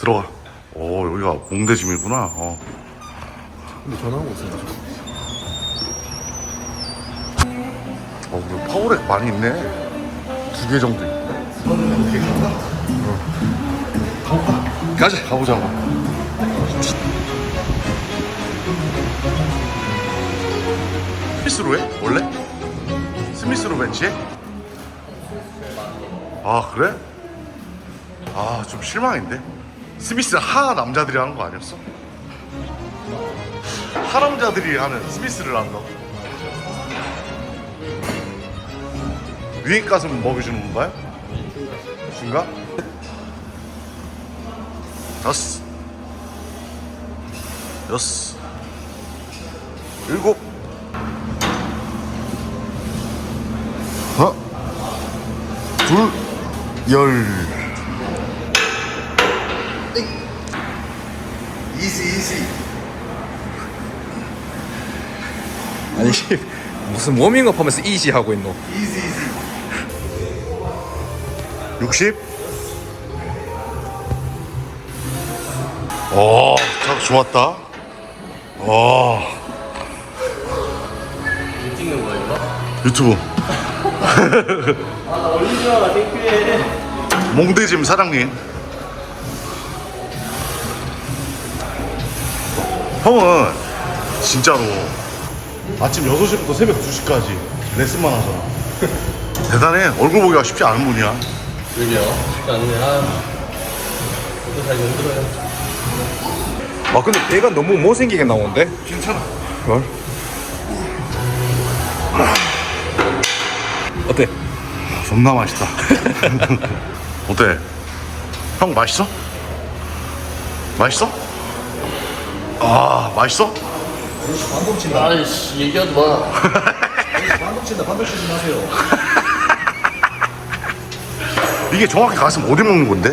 들어가. 오 여기가 몽대짐이구나. 어. 근데 전화하고 있어요. 어, 그리고 파워렉 많이 있네. 두 개 정도. 있네. 어. 가볼까? 가자. 가보자고. 스미스로 해? 원래? 스미스로 벤치해? 아 그래? 아 좀 실망인데. 스미스 하 남자들이 하는 거 아니었어? 하 남자들이 하는 스미스를 한다고? 위에 가슴 먹여주는 건가요? 중가? 다섯 여섯 일곱 하나 둘열 이지 이지 아니 무슨 워밍업 하면서 이지 하고 있노? 이지 이지 60 오, 자, 좋았다. 와, 찍는 거야 이거? 유튜브. 아나 알아 창피해 몽대짐 사장님. 형은 진짜로 아침 6시부터 새벽 2시까지 레슨만 하잖아. 대단해. 얼굴 보기가 쉽지 않은 분이야. 여기요? 쉽지 않네 아 이거 잘 힘들어요 아 근데 배가 너무 못생기게 나오는데? 괜찮아. 뭘? 어때? 존나 맛있다. 어때? 형 맛있어? 맛있어? 아, 맛있어? 아이씨 얘기하지 마 방금 친다 방금 치지 마세요 이게 정확히 가슴 어디 먹는 건데?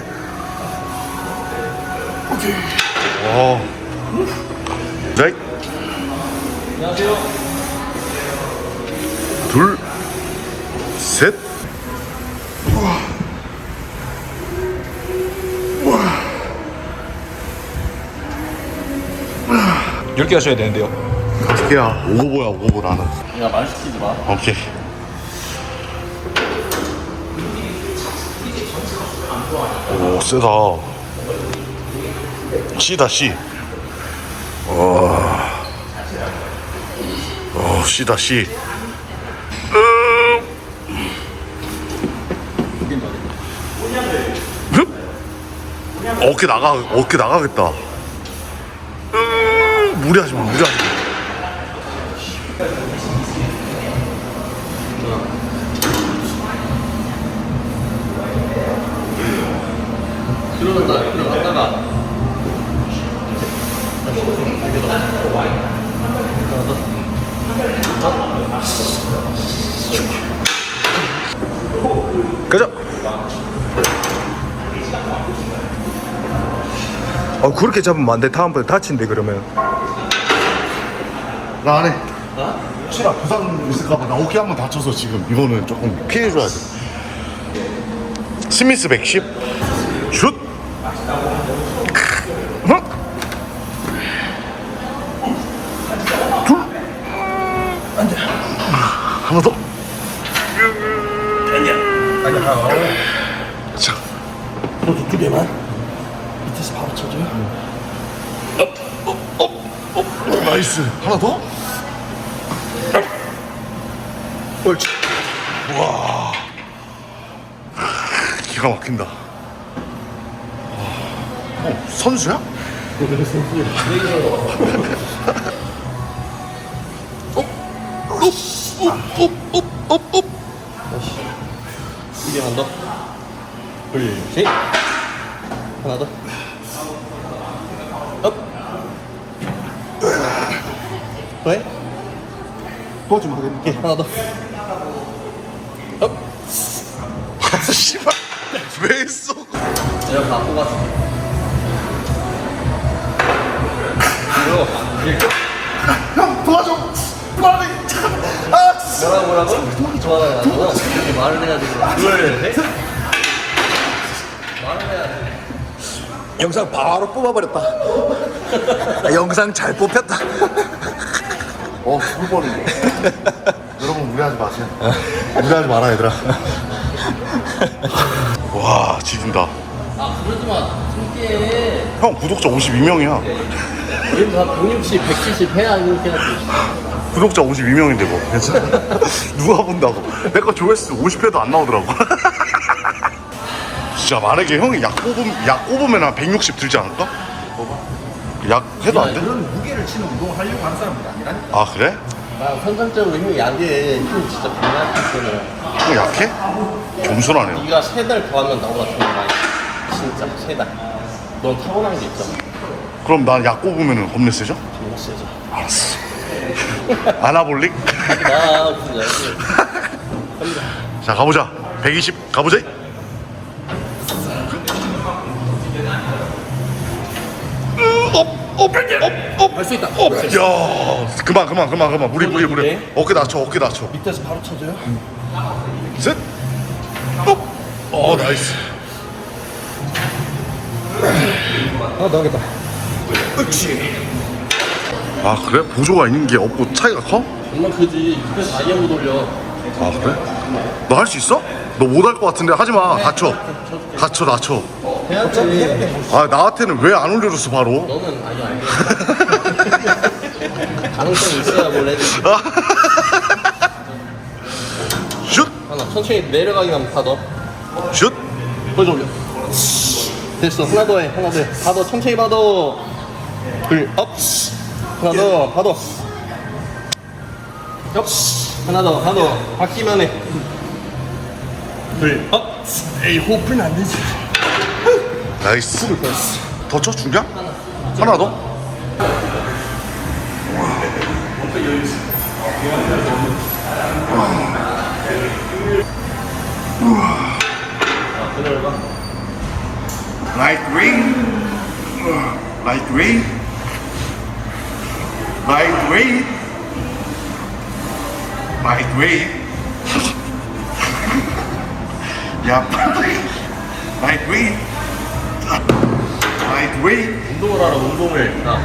와. 네. 안녕하세요 둘, 셋. 10개 하셔야 되는데요 다섯 개야. 오고보야, 오고보 나는. 야 말 시키지 마 오케이. 오, 세다. 씨다, 씨. 와. 어, 씨다, 씨. 흡! 어깨 나가, 어깨 나가겠다. 으, 무리하지 마, 무리하지 마. 들어간다 들어갔다가 가자. 아 그렇게 잡으면 안 돼. 다음번에 다친대 그러면 나 안 해. 혹시나 부상 있을까봐 나 어깨 한번 다쳐서 지금 이거는 조금 피해줘야 돼. 스미스 110. 슛. 하나. 둘. 하나 더. 자. 너도 두 개만 밑에서 바로 쳐줘요 나이스. 하나 더. 옳지. 와. 기가 막힌다. 와. 어, 선수야? 이게 한다 둘 셋 하나 더 업. 왜? 도와주면 하겠네 예, 하나 더 왜 했어? 내가 다 뽑았어 형 도와줘. 빨리. 아, 진짜. 뭐라고 뭐라고? 좋아하는 거잖아 이렇게 말을 해야 되고 그걸 해? 말을 해야 돼 영상 바로 뽑아버렸다. 아, 영상 잘 뽑혔다. 어 뻔했네 여러분 무리하지 마세요 무리하지 마라 얘들아 와 지진다 아 그러지 마. 신기해. 형 구독자 52명이야 우리 다 160, 170 해야 이렇게 하지. 구독자 52명인데 뭐 괜찮아 누가 본다고 내 거 조회수 50회도 안 나오더라고 진짜 만약에 형이 약 뽑으면 약 뽑으면 한 160 들지 않을까? 약 해도 안 돼? 그런 무게를 치는 운동을 하려고 하는 사람들이 아니라니까. 아 그래? 나 선정적으로 힘이 약해. 힘 진짜 장난 때는. 형 약해? 겸손하네요 네가 세 달 더 하면 나보다 더 많이. 진짜 세 달. 넌 타고난 게 있잖아. 그럼 난 약 뽑으면 겁내 세져? 정말 세죠. 알았어 아나볼릭? 아 진짜. 자 가보자 120 가보자 할 수 있다. 야 그만 그만 그만 그만 무리 무리 무리 네. 어깨 낮춰 어깨 낮춰 밑에서 바로 쳐줘요? 셋 업. 어 나이스 아 나오겠다. 아 그래? 보조가 있는 게 없고 차이가 커? 정말 크지. 그래서 다이아몬드 올려. 아 그래? 너 할 수 있어? 너 못 할 것 같은데 하지 마 다쳐 다쳐 다쳐 해야지. 아 나한테는 왜 안 올려줬어 바로 너는 아니 안 돼. 가능성이 있어야 뭘 해도. 슛! 하나 천천히 내려가기만 받아. 슛! 보여줘 올려. 됐어. 하나 더 해. 하나 더 해. 받아. 천천히 받아. 둘, 업. 하나 더, 받아. 업. 하나 더, 하나 더. 받기만 해. 둘, 업. 에이 호프는 안 되지. 나이스 더 쳐? 중량? 하나 더? weight Light weight Light weight Light weight 야 Weight 운동을 하라, 운동을. 자.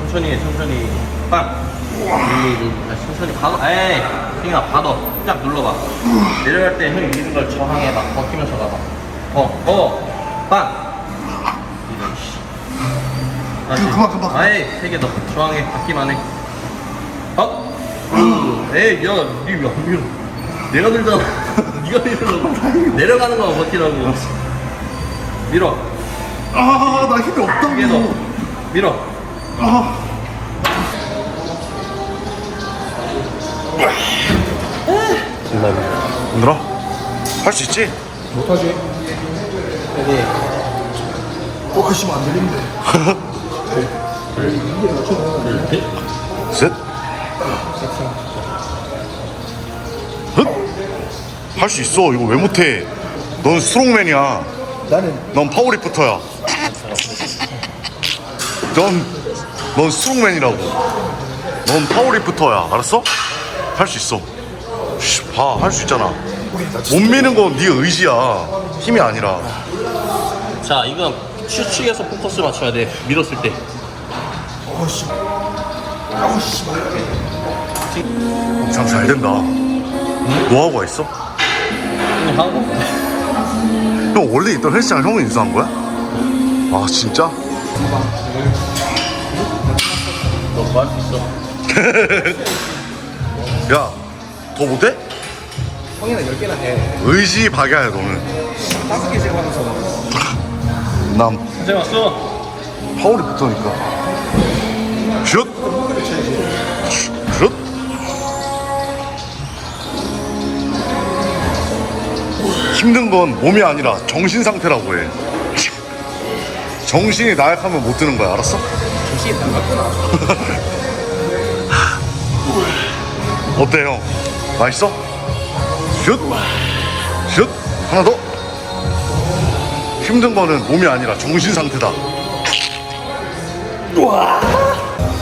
천천히 해, 천천히. 빵. 눌러, 눌러. 다시 천천히 받아. 에이, 승현아, 받아. 쫙 눌러봐. 내려갈 때 형이 미는 걸 저항해봐. 버티면서 가봐. 어, 어, 빵. 이런, 씨. 다시. 그만, 그만, 그만. 아이, 세개 더. 저항해. 받기만 해. 어? 음, 에이, 야, 니 왜, 안 밀어? 내가 들잖아. 니가 밀으려고. 내려가는 거만 버티라고. 밀어. 아 나 힘이 두개 더. 없다고 밀어. 아. 힘들어? 할 수 있지? 못하지. 또 하시면 안 되는데. 셋. 할 수 있어. 이거 왜 못해? 넌 스트롱맨이야. 나는 넌 파워리프터야. 넌, 넌 스트롱맨이라고. 넌 파워리프터야. 알았어? 할 수 있어. 씨, 봐, 할 수 있잖아. 못 미는 건 네 의지야. 힘이 아니라. 자, 이건 추측에서 포커스 맞춰야 돼. 밀었을 때. 어씨. 아우씨. 참 잘 된다. 노하우가 있어? 그냥 하고. 형 원래 있던 헬스장 형이 인수한 거야? 아 진짜? 너뭐 할수 있어. 야, 더 못해? 형이나 열 개나 해. 의지 박야야 너는. 다섯 개씩 하면서. 난 이제 왔어. 파워리프터니까. 슛! 슛! 힘든 건 몸이 아니라 정신 상태라고 해. 정신이 나약하면 못 드는 거야, 알았어? 정신이 나갔구나. 어때, 형? 맛있어? 슛! 슛! 하나 더! 힘든 거는 몸이 아니라 정신 상태다.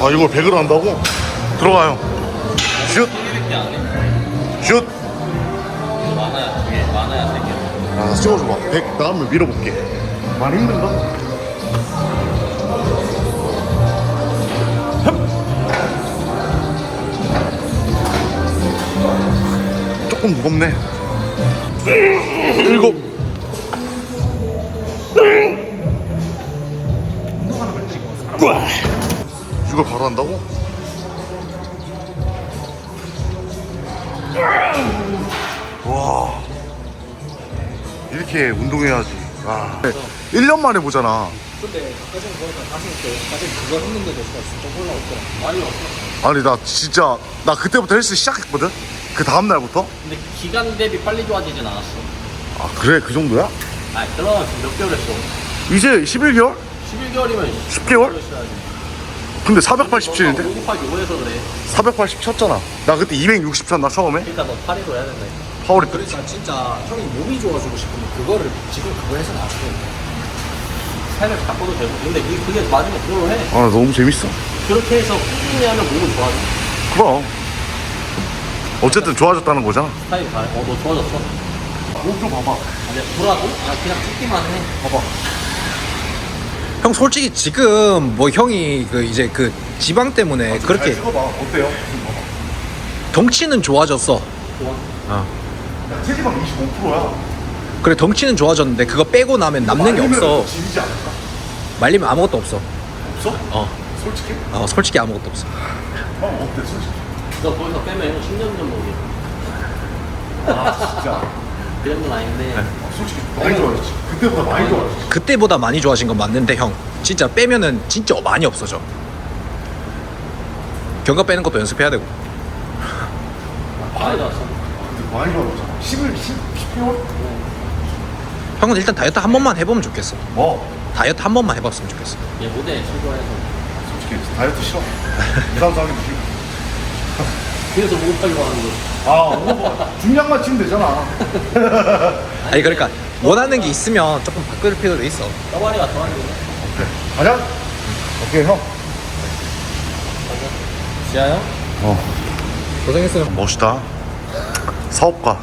아, 이걸 100으로 한다고? 들어가요. 슛! 슛! 많아야 두 개. 많아야 세 개. 아, 찍어줘봐. 100 나가면 밀어볼게. 많이 힘든가? 조금 무겁네. 일곱. 이걸 바로 한다고? 와. 이렇게 운동해야지. 와. 1년 만에 보잖아. 근데 사실 보니까 사실 그거 했는데도 진짜 올라왔더라. 많이 없어. 아니 나 진짜 나 그때부터 헬스 시작했거든. 그 다음 날부터. 근데 기간 대비 빨리 좋아지진 않았어. 아 그래 그 정도야? 아, 들어가 지금 몇 개월 했어? 이제 11개월? 11개월이면 10개월? 근데 487인데? 5곱하기 5에서 그래. 480 쳤잖아. 나 그때 260 쳤나 처음에? 일단 너 8위로 해야 된다. 파워리 그러니까 진짜 형이 몸이 좋아지고 싶으면 그거를 지금 그거 해서 나중에 삶을 바꿔도 되고. 근데 이- 그게 마지막 그걸로 해. 아 너무 재밌어. 그렇게 해서 꾸준히 하면 몸은 좋아져. 그럼. 어쨌든 좋아졌다는 거잖아. 스타일 잘. 어, 너 좋아졌어. 목좀 봐봐. 아니, 보라고? 아, 그냥 찍기만 해. 봐봐. 형 솔직히 지금 뭐 형이 그 이제 그 지방 때문에 그렇게 잘 찍어봐. 어때요? 덩치는 좋아졌어. 좋아. 체지방 25%야. 그래 덩치는 좋아졌는데 그거 빼고 나면 남는 게 없어. 지리지 않을까? 말리면 아무것도 없어. 없어? 어, 솔직히? 어 솔직히 아무것도 없어. 형 어때 솔직히? 너 거기서 빼면 10년 전 몸이. 아 진짜. 그 정도는 아닌데. 솔직히 많이 좋아졌지. 그때보다 많이 좋아졌지. 그때보다 많이 좋아진 건 맞는데 형 진짜 빼면은 진짜 많이 없어져. 견과 빼는 것도 연습해야 되고. 많이 나왔어. 근데 많이 좋아졌잖아. 11, 10, 10개월? 형은 일단 다이어트 한 번만 해보면 좋겠어. 뭐? 다이어트 한 번만 해봤으면 좋겠어. 얘 모델 실거해서. 솔직히 다이어트 싫어. 부담스하게 싫어. 그래서 목욕하려고 하는 거. 아, 뭐 중량만 치면 되잖아. 아니 그러니까 원하는 게 있으면 조금 바꿀 필요도 있어. 떠바리가 더 하는 거. 가자. 오케이 형. 지아요? 어. 고생했어요. 멋있다. 사업가.